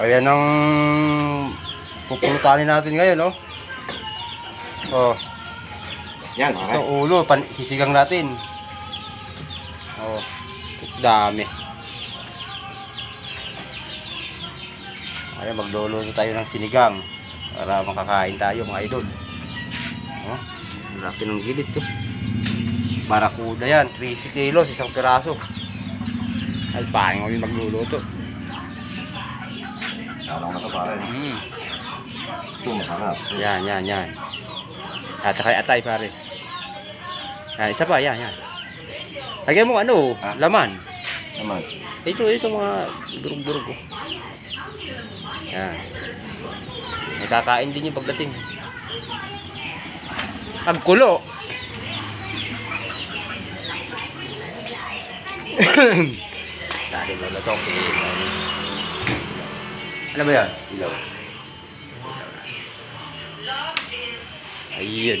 Ayan ang pupulutanin natin ngayon, no? Oh, Yan, ito okay. ulo, pan sisigang natin. Oh, dami. Ayan, magluluto tayo ng sinigang para makakain tayo, mga idol. Oh, laki ng gilid to. Barakuda yan, 30 kilos, isang piraso. Ay, paano kami magluluto? Sarang na ito pare. Mm. Ito masarap. Yan, yan, yan. At kay atay pare. Yan, isa pa, yan, yan. Lagyan mo ano, Ha? laman. Naman. Ito, ito mga durug-durug. Oh. Yan. May kakain din yung pagdating. Pagkulo. Dati mo na to. Ano ba yan? Ilaw. Ayun.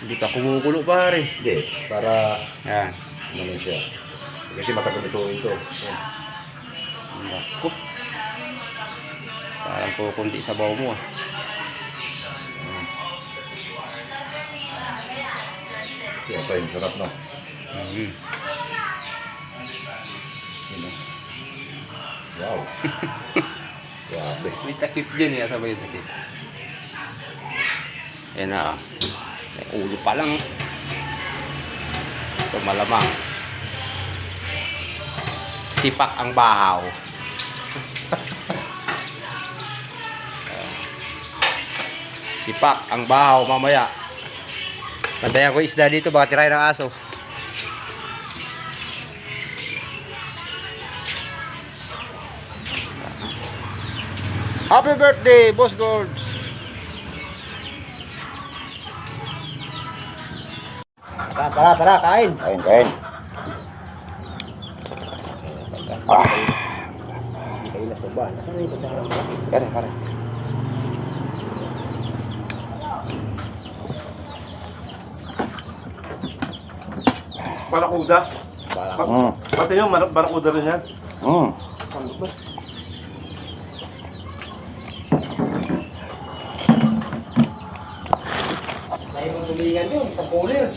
Hindi pa kumukulo pare. Hindi, para Yan. ano siya. Kasi matagal ito ito. Yan. Naku. Parang kukunti sa baw mo ah. Yung sarap no. Mm. Yun, no? Wow. Grabe. May takip dyan eh. Sabay yung takip. Yan na ah. May ulo pa lang. Ito malamang. Sipak ang bahaw. Sipak ang bahaw mamaya. Pantayan ko isda dito baka tirahin ng aso. Happy birthday, Boss Gords! Tara, tara, tara, kain! Kain, kain. Ah. Yung kutsara mo? Kare, kare. Barakuda. Mm. Pati yung barakuda rin yan. Mm. May mga tulingan yun, sa pulir.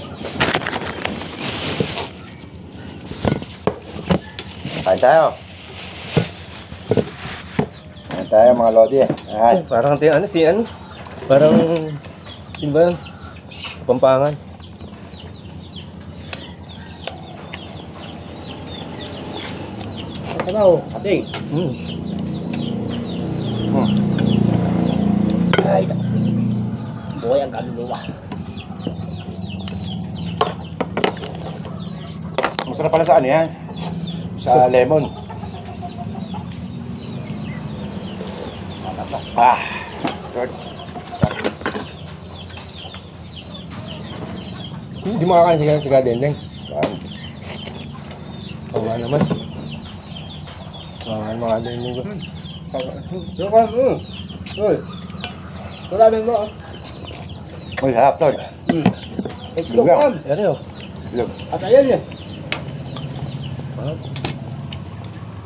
Kain tayo. Kain tayo mga lodi. Ayan. Parang ti ano si ano? Parang sino ba yun? Pampangan. Sabaw, ating. Hmm. Mm. Ay, buhay ang kaluluwa. Masarap pala sa ano yan? Sa lemon. Ah. Good. Hindi makakain siya sa dendeng. Yan. Kawa naman. Kawa mga dendeng ko. Yung kan, mm. Uy. Maraming mo. ah. Uy, sarap tol. Mm. Itlog? Look. At ayan eh.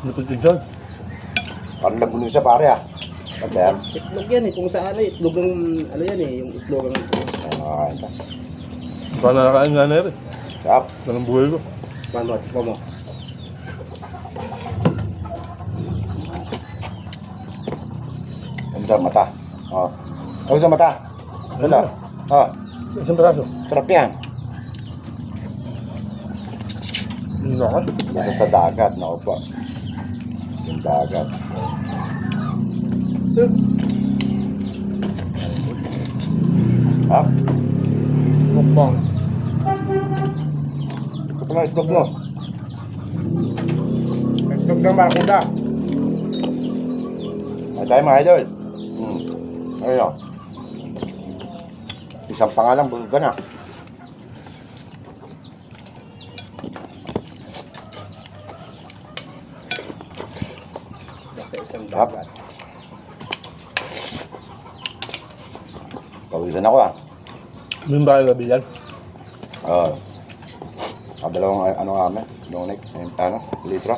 Lupit ko dyan. Parang lagunin sa pare ah. Yan. Itlog yan eh. Kung saan eh. Itlog ng, ano yan eh. Yung itlog ng... Ah, ito. Baka nakakain nga na rin. Sarap. Ganang buhay ko. Mano, tikman mo. Ano sa mata? Oh. Ano sa mata? Ano? Oh. Isang peraso. Sarap yan. Naka. Nasa sa dagat. Naku po. Yung dagat. Ha? Mukbang. Ito pala itlog mo. Itlog ng barakuda. Ay tayo mga idol. Hmm. Ayun o. Isang pangalan, busog ka na. Basta isang Sarap. dagat. Pawisan ako ah. May ba gabi yan? Oo. Uh, dalawang ano kami, donate, ano, litro.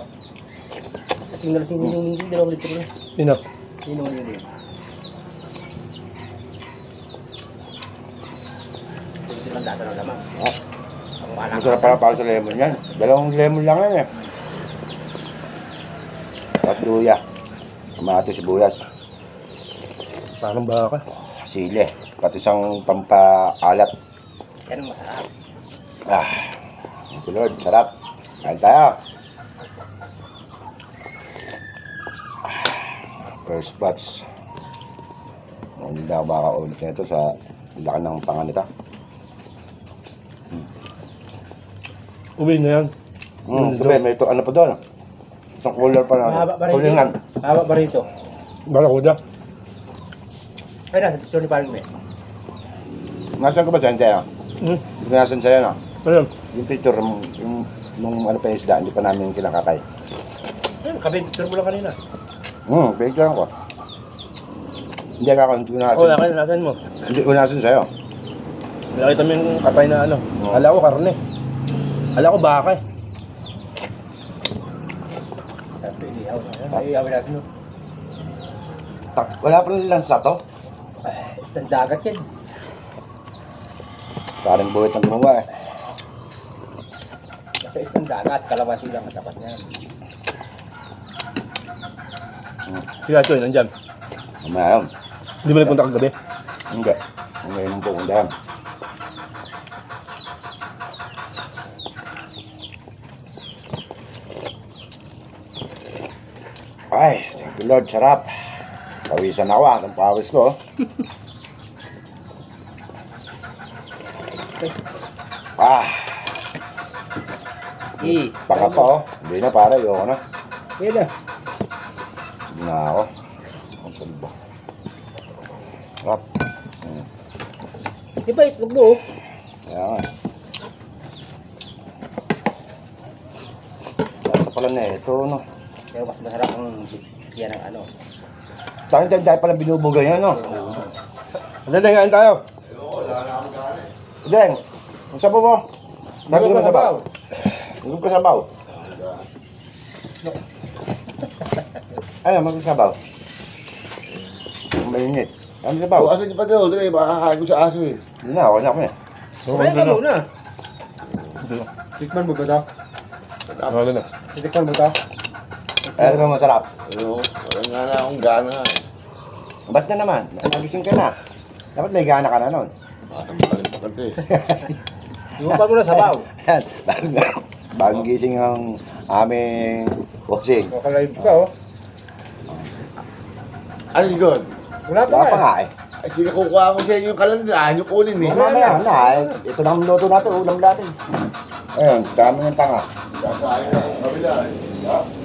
Kasing nalasing din yung hindi, dalawang litro na. Sino? Sino yun yun? Hindi man data ng lamang. Ah, Ang wala masarap pala para sa lemon yan. Dalawang lemon lang yan eh. At luya. Kamatis, sibuyas. Parang baka. Sili. Pati isang pampaalat. Yan masarap. Ah, kulod, sarap. Kain tayo. Ah, First batch. Hindi na ako makakaulit nito sa laki ng pangan nito. Uwi na yan. Hmm, sabi, may ito, ano pa doon? Isang cooler pa. Mahaba pa rin Kulingan. dito. Mahaba pa rito. Barakuda. Ay na, ito ni Paring May. Nasaan ko ba dyan, Teo? Hmm. Hindi ko nasan sa'yo, no? Ayun. Yung picture, yung, yung, nung ano pa yung isda, hindi pa namin kinakakay. Ayun, kabi, picture mo lang kanina. Hmm, picture ko. Hindi ka hindi ko nasan. Oh, wala ka na nasan mo. Hindi ko nasan sa'yo. Nakita mo yung kapay na ano. Oo. Ala ko karne. Ala ko baka eh. Ay, natin. no? Tak- Wala pa rin lansa to. Ay, isang dagat yan. Parang buhit ng gumawa eh. Kasi isang dagat, kalawasi lang ang tapat niyan. Hmm. Sige, Choy, nandyan. Mamaya yun. Hindi mo nagpunta kagabi. Hindi. Ngayon po kung dahil. Ay, thank you Lord, sarap. Pawisan ako ah, ang pawis ko. ah, Eh, baka pa oh. Hindi na para, ayoko na. Yan na. Sige na ako. Ang salba. Sarap. Hmm. Di ba, itlog mo? oh. Kaya nga. Lasa pala na ito, no? Pero mas masarap ang yan ng ano. Sa akin dahil pala binubugay yan, no? Ano na ngayon tayo? Deng, ang sabaw mo? Sabi mo sabaw? Hindi ko sabaw. Ano, magsabaw? Ang mainit. Ano sabaw? Oh, asan yung pa daw? Dali, makakain ko sa aso eh. Hindi na, ako na ako eh. Kaya ka muna. Tikman mo ba ito? Ano na? Tikman mo ito? Eh, ano masarap? Ano, wala nga na akong gana eh. Ba't na naman? Nagising ka na. Dapat may gana ka na nun. Bakit palit pa kante. Iwan mo na sabaw. Bagong, bagong gising ang aming bossing. O, kalive ka oh. Ano yun? Wala pa Wala pa nga. nga eh. Ay, sige kukuha ko sa inyo yung kalandra. Ayaw nyo kunin eh. Mamaya na eh. Ito na ang luto natin, ulam natin. Ayun, dami ng tanga. Akong kabila eh.